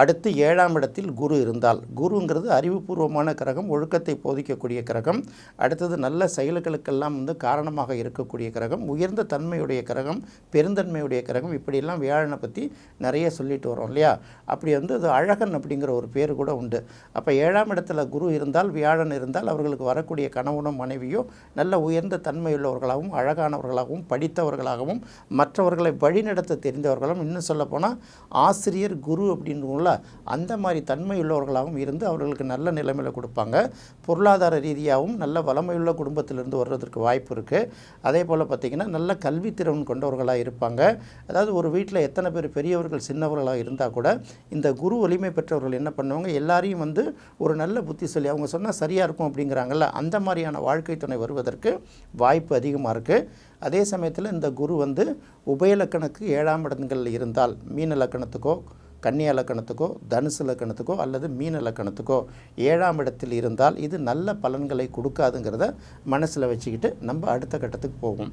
அடுத்து ஏழாம் இடத்தில் குரு இருந்தால். குருங்கிறது அறிவுபூர்வமான கிரகம் ஒழுக்கத்தை போதிக்கக்கூடிய கிரகம். அடுத்தது நல்ல செயல்களுக்கெல்லாம் வந்து காரணமாக இருக்கக்கூடிய கிரகம். உயர்ந்த தன்மையுடைய கிரகம் பெருந்தன்மையுடைய கிரகம். இப்படியெல்லாம் வியாழனை பற்றி நிறைய சொல்லிட்டு வரோம் இல்லையா? அப்படி வந்து அது அழகன் அப்படிங்கிற ஒரு பேர் கூட உண்டு. அப்போ ஏழாம் இடத்துல குரு இருந்தால் வியாழன் இருந்தால் அவர்களுக்கு வரக்கூடிய கணவனும் மனைவியோ நல்ல உயர்ந்த தன்மையுள்ளவர்களாகவும் அழகானவர்களாகவும் படித்தவர்களாகவும் மற்றவர்களை வழிநடத்த தெரிந்தவர்களும் இன்னும் சொல்லப்போனால் ஆசிரியர் குரு அப்படின்றவங்கள அந்த மாதிரி தன்மையுள்ளவர்களாகவும் இருந்து அவர்களுக்கு நல்ல நிலைமையில் கொடுப்பாங்க. பொருளாதார ரீதியாகவும் நல்ல வளமையுள்ள குடும்பத்திலிருந்து வர்றதற்கு வாய்ப்பு இருக்குது அதே போல் பார்த்திங்கன்னா நல்ல கல்வித்திறன் கொண்டவர்களாக இருப்பாங்க. அதாவது ஒரு வீட்டில் எத்தனை பேர் பெரியவர்கள் சின்னவர்களாக இருந்தால் கூட இந்த குரு வலிமை பெற்றவர்கள் என்ன பண்ணுவாங்க? எல்லாரையும் வந்து ஒரு நல்ல புத்தி சொல்லி அவங்க சொன்னால் சரியாக இருக்கும் அப்படிங்கிறாங்கல்ல அந்த மாதிரியான வாழ்க்கை துணை வருவதற்கு வாய்ப்பு அதிகமாக இருக்குது அதே சமயத்தில் இந்த குரு வந்து உபயலக்கணக்கு ஏழாம் இடங்களில் இருந்தால் மீன லக்கணத்துக்கோ கன்னியா லக்கணத்துக்கோ தனுசு லக்கணத்துக்கோ அல்லது மீன லக்கணத்துக்கோ ஏழாம் இடத்தில் இருந்தால் இது நல்ல பலன்களை கொடுக்காதுங்கிறத மனசில் வச்சுக்கிட்டு நம்ம அடுத்த கட்டத்துக்கு போவோம்.